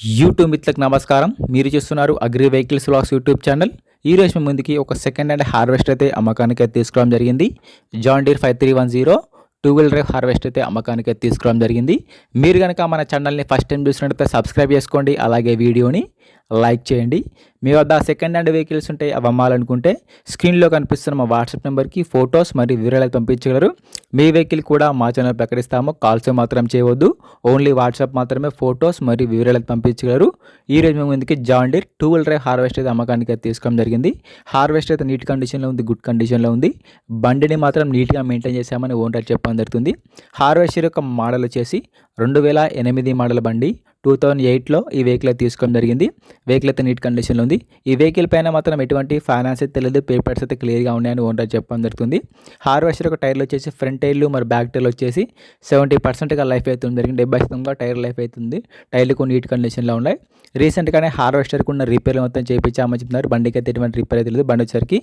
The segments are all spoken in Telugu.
యూట్యూబ్ మిత్రులకు నమస్కారం. మీరు చూస్తున్నారు agri vehicles vlogs YouTube channel ఈ రోజు మీ ముందుకి ఒక సెకండ్ హ్యాండ్ హార్వెస్ట్ అయితే అమ్మకానికి అయితే తీసుకోవడం జరిగింది. John Deere five three one zero two wheeler drive harvest అయితే అమ్మకానికి అయితే తీసుకోవడం జరిగింది. మీరు కనుక మన ఛానల్ని ఫస్ట్ టైం చూసినట్టయితే సబ్స్క్రైబ్ చేసుకోండి. అలాగే వీడియోని లైక్ చేయండి. మీ వద్ద సెకండ్ హ్యాండ్ వెహికల్స్ ఉంటే అవి అమ్మాలనుకుంటే స్క్రీన్లో కనిపిస్తున్న మా వాట్సాప్ నెంబర్కి ఫొటోస్ మరియు వివరాలు పంపించగలరు. మీ వెహికల్ కూడా మా ఛానల్ ప్రకటిస్తాము కాల్స్ మాత్రం చేయవద్దు. ఓన్లీ వాట్సాప్ మాత్రమే ఫొటోస్ మరియు వివరాలు పంపించగలరు. ఈ రోజు మేము ముందుకి John Deere two wheeler drive harvest అయితే అమ్మకానికి అయితే తీసుకోవడం జరిగింది. హార్వెస్ట్ అయితే నీట్ కండిషన్లో ఉంది గుడ్ కండిషన్లో ఉంది. బండిని మాత్రం నీట్గా మెయింటైన్ చేశామని ఓనర్ చెప్పడం జరుగుతుంది. హార్వెస్టర్ యొక్క మోడల్ వచ్చేసి రెండు వేల ఎనిమిది మోడల్ బండి. టూ థౌజండ్ ఎయిట్లో ఈ వెహికల్ అయితే తీసుకోవడం జరిగింది. వెహికల్ అయితే నీట్ కండిషన్లో ఉంది. ఈ వెహికల్ పైన మాత్రం ఎటువంటి ఫైనాన్స్ అయితే తెలియదు. పేపర్స్ అయితే క్లియర్గా ఉన్నాయని ఓనర్ చెప్పడం జరుగుతుంది. హార్వెస్టర్ ఒక టైర్లు వచ్చేసి ఫ్రంట్ టైర్లు మరి బ్యాక్ టైర్లు వచ్చేసి సెవెంటీ పర్సెంట్గా లైఫ్ అవుతుంది జరిగింది. డెబ్బై శాతంగా టైర్ లైఫ్ అవుతుంది టైర్లు కూడా నీట్ కండిషన్లో ఉన్నాయి. రీసెంట్గానే హార్వెస్టర్కి ఉన్న రిపేర్ మొత్తం చేయించామని చెప్తున్నారు బండికి అయితే ఎటువంటి రిపేర్ అయితే లేదు బండి వచ్చరికి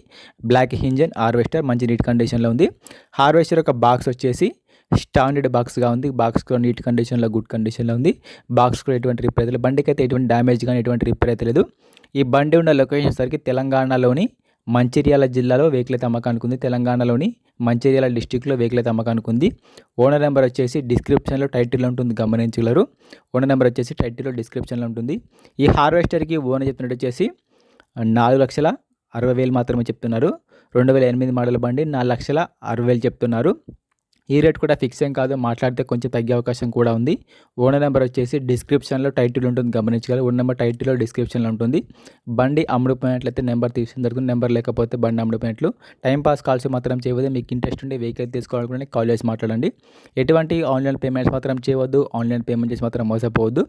బ్లాక్ ఇంజన్ హార్వెస్టర్ మంచి నీట్ కండిషన్లో ఉంది. హార్వెస్టర్ ఒక బాక్స్ వచ్చేసి స్టాండర్డ్ బాక్స్గా ఉంది. బాక్స్ కూడా నీట్ కండిషన్లో గుడ్ కండిషన్లో ఉంది. బాక్స్ కూడా ఎటువంటి రిపేర్ అయితే బండికి అయితే ఎటువంటి డ్యామేజ్ కానీ ఎటువంటి రిపేర్ అయితే లేదు. ఈ బండి ఉన్న లొకేషన్ సరికి తెలంగాణలోని మంచిర్యాల జిల్లాలో వెహికల్ అమ్మకానికి ఉంది. తెలంగాణలోని మంచిర్యాల డిస్టిక్లో వెహికల్ అమ్మకానికి ఉంది. ఓనర్ నెంబర్ వచ్చేసి డిస్క్రిప్షన్లో టైటిల్ ఉంటుంది. గమనించగలరు. ఓనర్ నెంబర్ వచ్చేసి టైటిల్లో డిస్క్రిప్షన్లో ఉంటుంది. ఈ హార్వెస్టర్కి ఓనర్ చెప్తున్నట్టు వచ్చేసి నాలుగు లక్షల అరవై వేలు మాత్రమే చెప్తున్నారు. రెండు వేల ఎనిమిది మోడల్ బండి నాలుగు లక్షల అరవై వేలు చెప్తున్నారు. ఈ రేట్ కూడా ఫిక్స్ ఏం కాదు. మాట్లాడితే కొంచెం తగ్గే అవకాశం కూడా ఉంది. ఓనర్ నెంబర్ వచ్చేసి డిస్క్రిప్షన్లో టైటిల్ ఉంటుంది. గమనించగలరు. ఓనర్ నెంబర్ టైటిల్లో డిస్క్రిప్షన్లో ఉంటుంది. బండి అమ్ముడుపోయినట్లయితే నెంబర్ తీసుకుని జరుగుతుంది నెంబర్ లేకపోతే బండి అమ్ముడుపోయినట్లు. టైం పాస్ కాల్స్ మాత్రం చేయవద్దు. మీకు ఇంట్రెస్ట్ ఉండే వెహికల్ తీసుకోవాలనుకుంటే కాల్ చేసి మాట్లాడండి. ఎటువంటి ఆన్లైన్ పేమెంట్స్ మాత్రం చేయవద్దు. ఆన్లైన్ పేమెంట్ చేసి మాత్రం మోసపోవద్దు.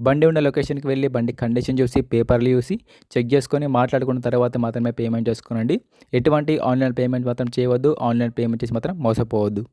బండి ఉన్న లొకేషన్కి వెళ్ళి బండి కండిషన్ చూసి పేపర్లు చూసి చెక్ చేసుకొని మాట్లాడుకున్న తర్వాత మాత్రమే పేమెంట్ చేసుకోనండి. ఎటువంటి ఆన్లైన్ పేమెంట్ మాత్రం చేయవద్దు. ఆన్లైన్ పేమెంట్ చేసి మాత్రం మోసపోవద్దు.